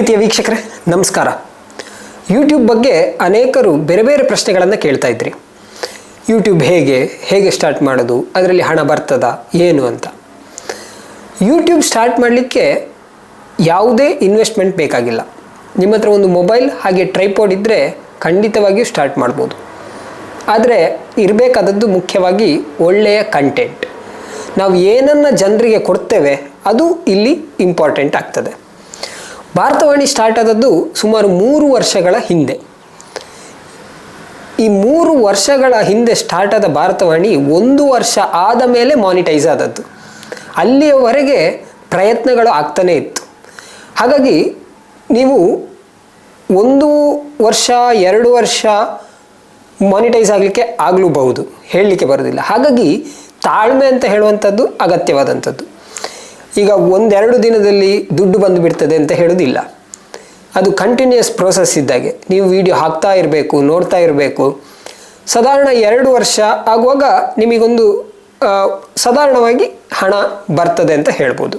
ಪ್ರೀತಿಯ ವೀಕ್ಷಕರೇ, ನಮಸ್ಕಾರ. ಯೂಟ್ಯೂಬ್ ಬಗ್ಗೆ ಅನೇಕರು ಬೇರೆ ಬೇರೆ ಪ್ರಶ್ನೆಗಳನ್ನು ಕೇಳ್ತಾ ಇದ್ರಿ. ಯೂಟ್ಯೂಬ್ ಹೇಗೆ ಹೇಗೆ ಸ್ಟಾರ್ಟ್ ಮಾಡೋದು, ಅದರಲ್ಲಿ ಹಣ ಬರ್ತದಾ, ಏನು ಅಂತ. ಯೂಟ್ಯೂಬ್ ಸ್ಟಾರ್ಟ್ ಮಾಡಲಿಕ್ಕೆ ಯಾವುದೇ ಇನ್ವೆಸ್ಟ್ಮೆಂಟ್ ಬೇಕಾಗಿಲ್ಲ. ನಿಮ್ಮ ಹತ್ರ ಒಂದು ಮೊಬೈಲ್ ಹಾಗೆ ಟ್ರೈಪೋಡ್ ಇದ್ದರೆ ಖಂಡಿತವಾಗಿಯೂ ಸ್ಟಾರ್ಟ್ ಮಾಡ್ಬೋದು. ಆದರೆ ಇರಬೇಕಾದದ್ದು ಮುಖ್ಯವಾಗಿ ಒಳ್ಳೆಯ ಕಂಟೆಂಟ್ ನಾವು ಏನನ್ನು ಜನರಿಗೆ ಕೊಡ್ತೇವೆ, ಅದು ಇಲ್ಲಿ ಇಂಪಾರ್ಟೆಂಟ್ ಆಗ್ತದೆ. ಭಾರತವಾಣಿ ಸ್ಟಾರ್ಟ್ ಆದದ್ದು ಸುಮಾರು ಮೂರು ವರ್ಷಗಳ ಹಿಂದೆ. ಈ ಮೂರು ವರ್ಷಗಳ ಹಿಂದೆ ಸ್ಟಾರ್ಟ್ ಆದ ಭಾರತವಾಣಿ ಒಂದು ವರ್ಷ ಆದ ಮೇಲೆ ಮಾನಿಟೈಸ್ ಆದದ್ದು. ಅಲ್ಲಿಯವರೆಗೆ ಪ್ರಯತ್ನಗಳು ಆಗ್ತಾನೇ ಇತ್ತು. ಹಾಗಾಗಿ ನೀವು ಒಂದು ವರ್ಷ, ಎರಡು ವರ್ಷ ಮಾನಿಟೈಸ್ ಆಗಲಿಕ್ಕೆ ಆಗಲೂಬಹುದು. ಹೇಳಲಿಕ್ಕೆ ಬರೋದಿಲ್ಲ. ಹಾಗಾಗಿ ತಾಳ್ಮೆ ಅಂತ ಹೇಳುವಂಥದ್ದು ಅಗತ್ಯವಾದಂಥದ್ದು. ಈಗ ಒಂದೆರಡು ದಿನದಲ್ಲಿ ದುಡ್ಡು ಬಂದು ಬಿಡ್ತದೆ ಅಂತ ಹೇಳೋದಿಲ್ಲ. ಅದು ಕಂಟಿನ್ಯೂಸ್ ಪ್ರೋಸೆಸ್ ಇದ್ದಾಗೆ. ನೀವು ವಿಡಿಯೋ ಹಾಕ್ತಾ ಇರಬೇಕು, ನೋಡ್ತಾ ಇರಬೇಕು. ಸಾಧಾರಣ ಎರಡು ವರ್ಷ ಆಗುವಾಗ ನಿಮಗೊಂದು ಸಾಧಾರಣವಾಗಿ ಹಣ ಬರ್ತದೆ ಅಂತ ಹೇಳ್ಬೋದು.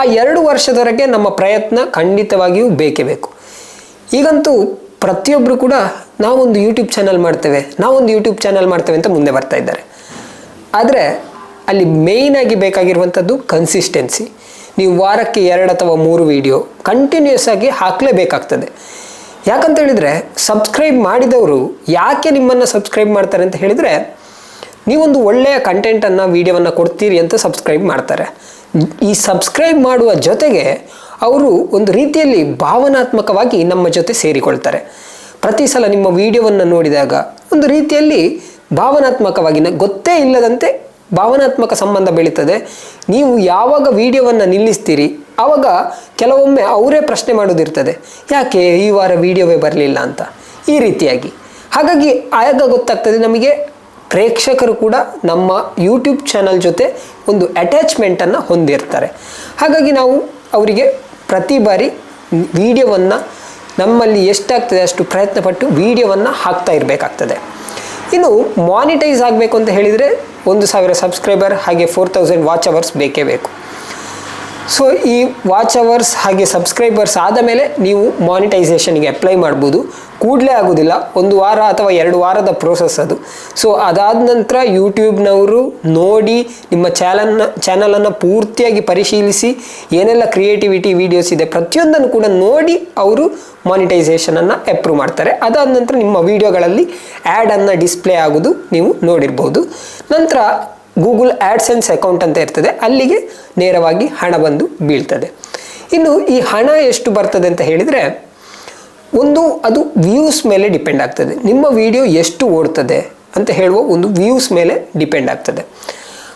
ಆ ಎರಡು ವರ್ಷದವರೆಗೆ ನಮ್ಮ ಪ್ರಯತ್ನ ಖಂಡಿತವಾಗಿಯೂ ಬೇಕೇ ಬೇಕು. ಈಗಂತೂ ಪ್ರತಿಯೊಬ್ಬರು ಕೂಡ ನಾವೊಂದು ಯೂಟ್ಯೂಬ್ ಚಾನಲ್ ಮಾಡ್ತೇವೆ, ನಾವೊಂದು ಯೂಟ್ಯೂಬ್ ಚಾನಲ್ ಮಾಡ್ತೇವೆ ಅಂತ ಮುಂದೆ ಬರ್ತಾ ಇದ್ದಾರೆ. ಆದರೆ ಅಲ್ಲಿ ಮೇಯ್ನಾಗಿ ಬೇಕಾಗಿರುವಂಥದ್ದು ಕನ್ಸಿಸ್ಟೆನ್ಸಿ ನೀವು ವಾರಕ್ಕೆ ಎರಡು ಅಥವಾ ಮೂರು ವಿಡಿಯೋ ಕಂಟಿನ್ಯೂಸ್ ಆಗಿ ಹಾಕಲೇಬೇಕಾಗ್ತದೆ. ಯಾಕಂತ ಹೇಳಿದರೆ ಸಬ್ಸ್ಕ್ರೈಬ್ ಮಾಡಿದವರು ಯಾಕೆ ನಿಮ್ಮನ್ನು ಸಬ್ಸ್ಕ್ರೈಬ್ ಮಾಡ್ತಾರೆ ಅಂತ ಹೇಳಿದರೆ, ನೀವೊಂದು ಒಳ್ಳೆಯ ಕಂಟೆಂಟನ್ನು ವೀಡಿಯೋವನ್ನು ಕೊಡ್ತೀರಿ ಅಂತ ಸಬ್ಸ್ಕ್ರೈಬ್ ಮಾಡ್ತಾರೆ. ಈ ಸಬ್ಸ್ಕ್ರೈಬ್ ಮಾಡುವ ಜೊತೆಗೆ ಅವರು ಒಂದು ರೀತಿಯಲ್ಲಿ ಭಾವನಾತ್ಮಕವಾಗಿ ನಮ್ಮ ಜೊತೆ ಸೇರಿಕೊಳ್ತಾರೆ. ಪ್ರತಿ ಸಲ ನಿಮ್ಮ ವಿಡಿಯೋವನ್ನು ನೋಡಿದಾಗ ಒಂದು ರೀತಿಯಲ್ಲಿ ಭಾವನಾತ್ಮಕವಾಗಿ ಗೊತ್ತೇ ಇಲ್ಲದಂತೆ ಭಾವನಾತ್ಮಕ ಸಂಬಂಧ ಬೆಳೀತದೆ ನೀವು ಯಾವಾಗ ವಿಡಿಯೋವನ್ನು ನಿಲ್ಲಿಸ್ತೀರಿ ಆವಾಗ ಕೆಲವೊಮ್ಮೆ ಅವರೇ ಪ್ರಶ್ನೆ ಮಾಡೋದಿರ್ತದೆ ಯಾಕೆ ಈ ವಾರ ವಿಡಿಯೋವೇ ಬರಲಿಲ್ಲ ಅಂತ? ಈ ರೀತಿಯಾಗಿ. ಹಾಗಾಗಿ ಆಗ ಗೊತ್ತಾಗ್ತದೆ ನಮಗೆ, ಪ್ರೇಕ್ಷಕರು ಕೂಡ ನಮ್ಮ ಯೂಟ್ಯೂಬ್ ಚಾನಲ್ ಜೊತೆ ಒಂದು ಅಟ್ಯಾಚ್ಮೆಂಟನ್ನು ಹೊಂದಿರ್ತಾರೆ. ಹಾಗಾಗಿ ನಾವು ಅವರಿಗೆ ಪ್ರತಿ ಬಾರಿ ವಿಡಿಯೋವನ್ನು ನಮ್ಮಲ್ಲಿ ಎಷ್ಟಾಗ್ತದೆ ಅಷ್ಟು ಪ್ರಯತ್ನಪಟ್ಟು ವಿಡಿಯೋವನ್ನು ಹಾಕ್ತಾ ಇರಬೇಕಾಗ್ತದೆ. ಇನ್ನು ಮಾನಿಟೈಸ್ ಆಗಬೇಕು ಅಂತ ಹೇಳಿದರೆ ಒಂದು ಸಾವಿರ ಸಬ್ಸ್ಕ್ರೈಬರ್ ಹಾಗೆ ಫೋರ್ ತೌಸಂಡ್ ವಾಚ್ ಅವರ್ಸ್ ಬೇಕೇ ಬೇಕು. ಸೊ ಈ ವಾಚ್ ಅವರ್ಸ್ ಹಾಗೆ ಸಬ್ಸ್ಕ್ರೈಬರ್ಸ್ ಆದ ಮೇಲೆ ನೀವು ಮಾನಿಟೈಸೇಷನ್ಗೆ ಅಪ್ಲೈ ಮಾಡ್ಬೋದು. ಕೂಡಲೇ ಆಗೋದಿಲ್ಲ. ಒಂದು ವಾರ ಅಥವಾ ಎರಡು ವಾರದ ಪ್ರೋಸೆಸ್ ಅದು. ಸೊ ಅದಾದ ನಂತರ ಯೂಟ್ಯೂಬ್ನವರು ನೋಡಿ ನಿಮ್ಮ ಚಾನಲ್ನ ಚಾನಲನ್ನು ಪೂರ್ತಿಯಾಗಿ ಪರಿಶೀಲಿಸಿ ಏನೆಲ್ಲ ಕ್ರಿಯೇಟಿವಿಟಿ ವೀಡಿಯೋಸ್ ಇದೆ ಪ್ರತಿಯೊಂದನ್ನು ಕೂಡ ನೋಡಿ ಅವರು ಮಾನಿಟೈಸೇಷನನ್ನು ಅಪ್ರೂವ್ ಮಾಡ್ತಾರೆ. ಅದಾದ ನಂತರ ನಿಮ್ಮ ವೀಡಿಯೋಗಳಲ್ಲಿ ಆ್ಯಡನ್ನು ಡಿಸ್ಪ್ಲೇ ಆಗೋದು ನೀವು ನೋಡಿರ್ಬೋದು. ನಂತರ ಗೂಗಲ್ ಆ್ಯಡ್ಸೆನ್ಸ್ ಅಕೌಂಟ್ ಅಂತ ಇರ್ತದೆ. ಅಲ್ಲಿಗೆ ನೇರವಾಗಿ ಹಣ ಬಂದು ಬೀಳ್ತದೆ. ಇನ್ನು ಈ ಹಣ ಎಷ್ಟು ಬರ್ತದೆ ಅಂತ ಹೇಳಿದರೆ ಒಂದು, ಅದು ವ್ಯೂಸ್ ಮೇಲೆ ಡಿಪೆಂಡ್ ಆಗ್ತದೆ. ನಿಮ್ಮ ವಿಡಿಯೋ ಎಷ್ಟು ಓಡ್ತದೆ ಅಂತ ಹೇಳುವ ಒಂದು ವ್ಯೂಸ್ ಮೇಲೆ ಡಿಪೆಂಡ್ ಆಗ್ತದೆ.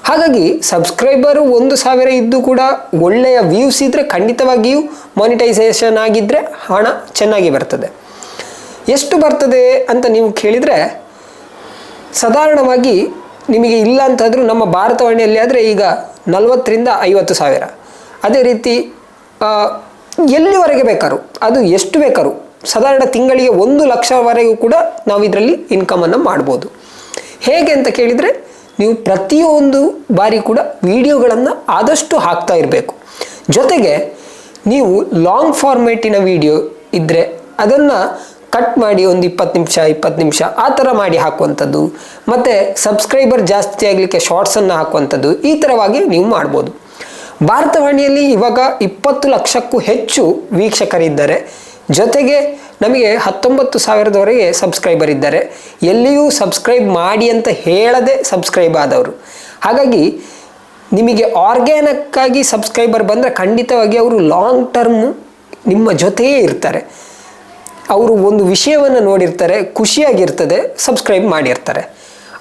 ಹಾಗಾಗಿ ಸಬ್ಸ್ಕ್ರೈಬರು ಒಂದು ಸಾವಿರ ಇದ್ದು ಕೂಡ ಒಳ್ಳೆಯ ವ್ಯೂಸ್ ಇದ್ದರೆ ಖಂಡಿತವಾಗಿಯೂ ಮಾನಿಟೈಸೇಷನ್ ಆಗಿದ್ದರೆ ಹಣ ಚೆನ್ನಾಗಿ ಬರ್ತದೆ. ಎಷ್ಟು ಬರ್ತದೆ ಅಂತ ನೀವು ಕೇಳಿದರೆ, ಸಾಧಾರಣವಾಗಿ ನಿಮಗೆ ಇಲ್ಲ ಅಂತಾದರೂ ನಮ್ಮ ಭಾರತವಾಣಿಯಲ್ಲಿ ಆದರೆ ಈಗ ನಲವತ್ತರಿಂದ ಐವತ್ತು ಸಾವಿರ. ಅದೇ ರೀತಿ ಎಲ್ಲಿವರೆಗೆ ಬೇಕಾದ್ರು ಅದು ಎಷ್ಟು ಬೇಕಾದ್ರು ಸಾಧಾರಣ ತಿಂಗಳಿಗೆ ಒಂದು ಲಕ್ಷವರೆಗೂ ಕೂಡ ನಾವು ಇದರಲ್ಲಿ ಇನ್ಕಮನ್ನು ಮಾಡ್ಬೋದು. ಹೇಗೆ ಅಂತ ಕೇಳಿದರೆ, ನೀವು ಪ್ರತಿಯೊಂದು ಬಾರಿ ಕೂಡ ವಿಡಿಯೋಗಳನ್ನು ಆದಷ್ಟು ಹಾಕ್ತಾ ಇರಬೇಕು. ಜೊತೆಗೆ, ನೀವು ಲಾಂಗ್ ಫಾರ್ಮೇಟಿನ ವಿಡಿಯೋ ಇದ್ದರೆ ಅದನ್ನು ಕಟ್ ಮಾಡಿ ಒಂದು ಇಪ್ಪತ್ತು ನಿಮಿಷ ಇಪ್ಪತ್ತು ನಿಮಿಷ ಆ ಥರ ಮಾಡಿ ಹಾಕುವಂಥದ್ದು. ಮತ್ತು ಸಬ್ಸ್ಕ್ರೈಬರ್ ಜಾಸ್ತಿ ಆಗಲಿಕ್ಕೆ ಶಾರ್ಟ್ಸನ್ನು ಹಾಕುವಂಥದ್ದು ಈ ಥರವಾಗಿ ನೀವು ಮಾಡ್ಬೋದು. ಭಾರತವಾಣಿಯಲ್ಲಿ ಇವಾಗ ಇಪ್ಪತ್ತು ಲಕ್ಷಕ್ಕೂ ಹೆಚ್ಚು ವೀಕ್ಷಕರಿದ್ದಾರೆ. ಜೊತೆಗೆ ನಮಗೆ ಹತ್ತೊಂಬತ್ತು ಸಾವಿರದವರೆಗೆ ಸಬ್ಸ್ಕ್ರೈಬರ್ ಇದ್ದಾರೆ. ಎಲ್ಲಿಯೂ ಸಬ್ಸ್ಕ್ರೈಬ್ ಮಾಡಿ ಅಂತ ಹೇಳದೆ ಸಬ್ಸ್ಕ್ರೈಬ್ ಆದವರು. ಹಾಗಾಗಿ ನಿಮಗೆ ಆರ್ಗ್ಯಾನಕ್ಕಾಗಿ ಸಬ್ಸ್ಕ್ರೈಬರ್ ಬಂದರೆ ಖಂಡಿತವಾಗಿ ಅವರು ಲಾಂಗ್ ಟರ್ಮ್ ನಿಮ್ಮ ಜೊತೆಯೇ ಇರ್ತಾರೆ. ಅವರು ಒಂದು ವಿಷಯವನ್ನು ನೋಡಿರ್ತಾರೆ, ಖುಷಿಯಾಗಿರ್ತದೆ ಸಬ್ಸ್ಕ್ರೈಬ್ ಮಾಡಿರ್ತಾರೆ.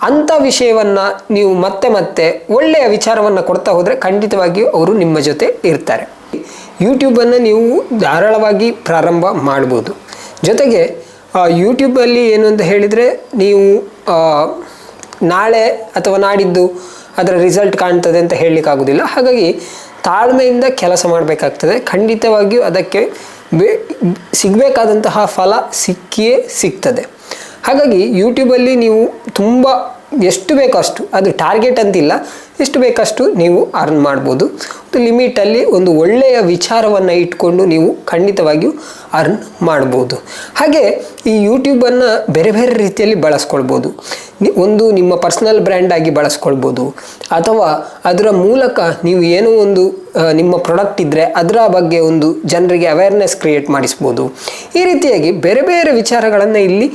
ಅಂಥ ವಿಷಯವನ್ನು ನೀವು ಮತ್ತೆ ಮತ್ತೆ ಒಳ್ಳೆಯ ವಿಚಾರವನ್ನು ಕೊಡ್ತಾ ಹೋದರೆ ಖಂಡಿತವಾಗಿಯೂ ಅವರು ನಿಮ್ಮ ಜೊತೆ ಇರ್ತಾರೆ. ಯೂಟ್ಯೂಬನ್ನು ನೀವು ಧಾರಾಳವಾಗಿ ಪ್ರಾರಂಭ ಮಾಡ್ಬೋದು. ಜೊತೆಗೆ ಯೂಟ್ಯೂಬಲ್ಲಿ ಏನು ಅಂತ ಹೇಳಿದರೆ, ನೀವು ನಾಳೆ ಅಥವಾ ನಾಡಿದ್ದು ಅದರ ರಿಸಲ್ಟ್ ಕಾಣ್ತದೆ ಅಂತ ಹೇಳಲಿಕ್ಕಾಗೋದಿಲ್ಲ. ಹಾಗಾಗಿ, ತಾಳ್ಮೆಯಿಂದ ಕೆಲಸ ಮಾಡಬೇಕಾಗ್ತದೆ. ಖಂಡಿತವಾಗಿಯೂ ಅದಕ್ಕೆ ಬೇ, ಸಿಗಬೇಕಾದಂತಹ ಫಲ ಸಿಕ್ಕಿಯೇ ಸಿಗ್ತದೆ. ಹಾಗಾಗಿ, ಯೂಟ್ಯೂಬಲ್ಲಿ ನೀವು ತುಂಬ ಎಷ್ಟು ಬೇಕೋ ಅಷ್ಟು, ಅದು ಟಾರ್ಗೆಟ್ ಅಂತಿಲ್ಲ, ಎಷ್ಟು ಬೇಕಷ್ಟು ನೀವು ಅರ್ನ್ ಮಾಡ್ಬೋದು. ಒಂದು ಲಿಮಿಟಲ್ಲಿ ಒಂದು ಒಳ್ಳೆಯ ವಿಚಾರವನ್ನು ಇಟ್ಕೊಂಡು ನೀವು ಖಂಡಿತವಾಗಿಯೂ ಅರ್ನ್ ಮಾಡ್ಬೋದು. ಹಾಗೆ ಈ ಯೂಟ್ಯೂಬನ್ನು ಬೇರೆ ಬೇರೆ ರೀತಿಯಲ್ಲಿ ಬಳಸ್ಕೊಳ್ಬೋದು. ಒಂದು ನಿಮ್ಮ ಪರ್ಸ್ನಲ್ ಬ್ರ್ಯಾಂಡ್ ಆಗಿ ಬಳಸ್ಕೊಳ್ಬೋದು. ಅಥವಾ ಅದರ ಮೂಲಕ ನೀವು ಏನೋ ಒಂದು ನಿಮ್ಮ ಪ್ರಾಡಕ್ಟ್ ಇದ್ದರೆ ಅದರ ಬಗ್ಗೆ ಒಂದು ಜನರಿಗೆ ಅವೇರ್ನೆಸ್ ಕ್ರಿಯೇಟ್ ಮಾಡಿಸ್ಬೋದು. ಈ ರೀತಿಯಾಗಿ ಬೇರೆ ಬೇರೆ ವಿಚಾರಗಳನ್ನು ಇಲ್ಲಿ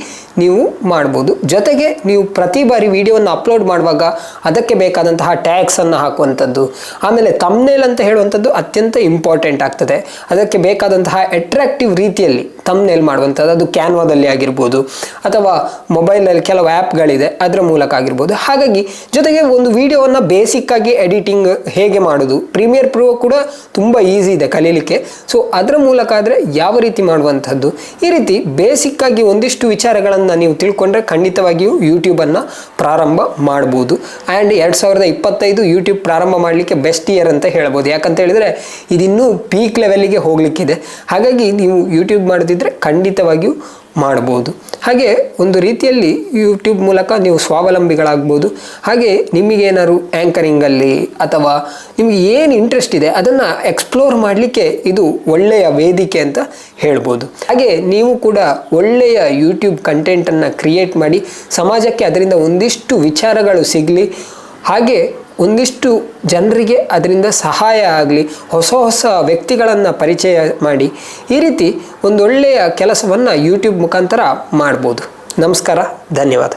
ನೀವು ಮಾಡ್ಬೋದು. ಜೊತೆಗೆ ನೀವು ಪ್ರತಿ ಬಾರಿ ವಿಡಿಯೋವನ್ನು ಅಪ್ಲೋಡ್ ಮಾಡುವಾಗ ಅದಕ್ಕೆ ಬೇಕಾದಂತಹ ಟ್ಯಾಕ್ಸನ್ನು ಹಾಕುವಂಥದ್ದು. ಆಮೇಲೆ ತಮ್ನೇಲ್ ಅಂತ ಹೇಳುವಂಥದ್ದು ಅತ್ಯಂತ ಇಂಪಾರ್ಟೆಂಟ್ ಆಗ್ತದೆ. ಅದಕ್ಕೆ ಬೇಕಾದಂತಹ ಅಟ್ರಾಕ್ಟಿವ್ ರೀತಿಯಲ್ಲಿ ತಮ್ನೇಲ್ ಮಾಡುವಂಥದ್ದು, ಅದು ಕ್ಯಾನ್ವಾದಲ್ಲಿ ಆಗಿರ್ಬೋದು, ಅಥವಾ ಮೊಬೈಲಲ್ಲಿ ಕೆಲವು ಆ್ಯಪ್ಗಳಿದೆ ಅದರ ಮೂಲಕ ಆಗಿರ್ಬೋದು. ಹಾಗಾಗಿ, ಜೊತೆಗೆ ಒಂದು ವಿಡಿಯೋವನ್ನು ಬೇಸಿಕ್ಕಾಗಿ ಎಡಿಟಿಂಗ್ ಹೇಗೆ ಮಾಡೋದು ಪ್ರೀಮಿಯರ್ ಪ್ರೋ ಕೂಡ ತುಂಬ ಈಸಿ ಇದೆ ಕಲೀಲಿಕ್ಕೆ. ಸೊ ಅದರ ಮೂಲಕ ಆದರೆ ಯಾವ ರೀತಿ ಮಾಡುವಂಥದ್ದು, ಈ ರೀತಿ ಬೇಸಿಕ್ಕಾಗಿ ಒಂದಿಷ್ಟು ವಿಚಾರಗಳನ್ನು ನೀವು ತಿಳ್ಕೊಂಡ್ರೆ ಖಂಡಿತವಾಗಿಯೂ ಯೂಟ್ಯೂಬನ್ನು ಪ್ರಾರಂಭ ಮಾಡ್ಬೋದು. ಆ್ಯಂಡ್ ಎರಡು ಸಾವಿರದ ಇಪ್ಪತ್ತೈದು ಯೂಟ್ಯೂಬ್ ಪ್ರಾರಂಭ ಮಾಡಲಿಕ್ಕೆ ಬೆಸ್ಟ್ ಇಯರ್ ಅಂತ ಹೇಳ್ಬೋದು. ಯಾಕಂತ ಹೇಳಿದರೆ, ಇದಿನ್ನೂ ಪೀಕ್ ಲೆವೆಲ್ಲಿಗೆ ಹೋಗಲಿಕ್ಕಿದೆ. ಹಾಗಾಗಿ, ನೀವು ಯೂಟ್ಯೂಬ್ ಮಾಡೋದಿದ್ರೆ ಖಂಡಿತವಾಗಿಯೂ ಮಾಡ್ಬೋದು. ಹಾಗೆ ಒಂದು ರೀತಿಯಲ್ಲಿ ಯೂಟ್ಯೂಬ್ ಮೂಲಕ ನೀವು ಸ್ವಾವಲಂಬಿಗಳಾಗ್ಬೋದು. ಹಾಗೆ ನಿಮಗೇನಾದ್ರು ಆ್ಯಂಕರಿಂಗಲ್ಲಿ ಅಥವಾ ನಿಮಗೆ ಏನು ಇಂಟ್ರೆಸ್ಟ್ ಇದೆ ಅದನ್ನು ಎಕ್ಸ್ಪ್ಲೋರ್ ಮಾಡಲಿಕ್ಕೆ ಇದು ಒಳ್ಳೆಯ ವೇದಿಕೆ ಅಂತ ಹೇಳ್ಬೋದು. ಹಾಗೆ ನೀವು ಕೂಡ ಒಳ್ಳೆಯ ಯೂಟ್ಯೂಬ್ ಕಂಟೆಂಟನ್ನು ಕ್ರಿಯೇಟ್ ಮಾಡಿ ಸಮಾಜಕ್ಕೆ ಅದರಿಂದ ಒಂದಿಷ್ಟು ವಿಚಾರಗಳು ಸಿಗಲಿ. ಹಾಗೆ ಒಂದಿಷ್ಟು ಜನರಿಗೆ ಅದರಿಂದ ಸಹಾಯ ಆಗಲಿ, ಹೊಸ ಹೊಸ ವ್ಯಕ್ತಿಗಳನ್ನು ಪರಿಚಯ ಮಾಡಿ, ಈ ರೀತಿ ಒಂದೊಳ್ಳೆಯ ಕೆಲಸವನ್ನು ಯೂಟ್ಯೂಬ್ ಮುಖಾಂತರ ಮಾಡ್ಬೋದು. ನಮಸ್ಕಾರ, ಧನ್ಯವಾದ.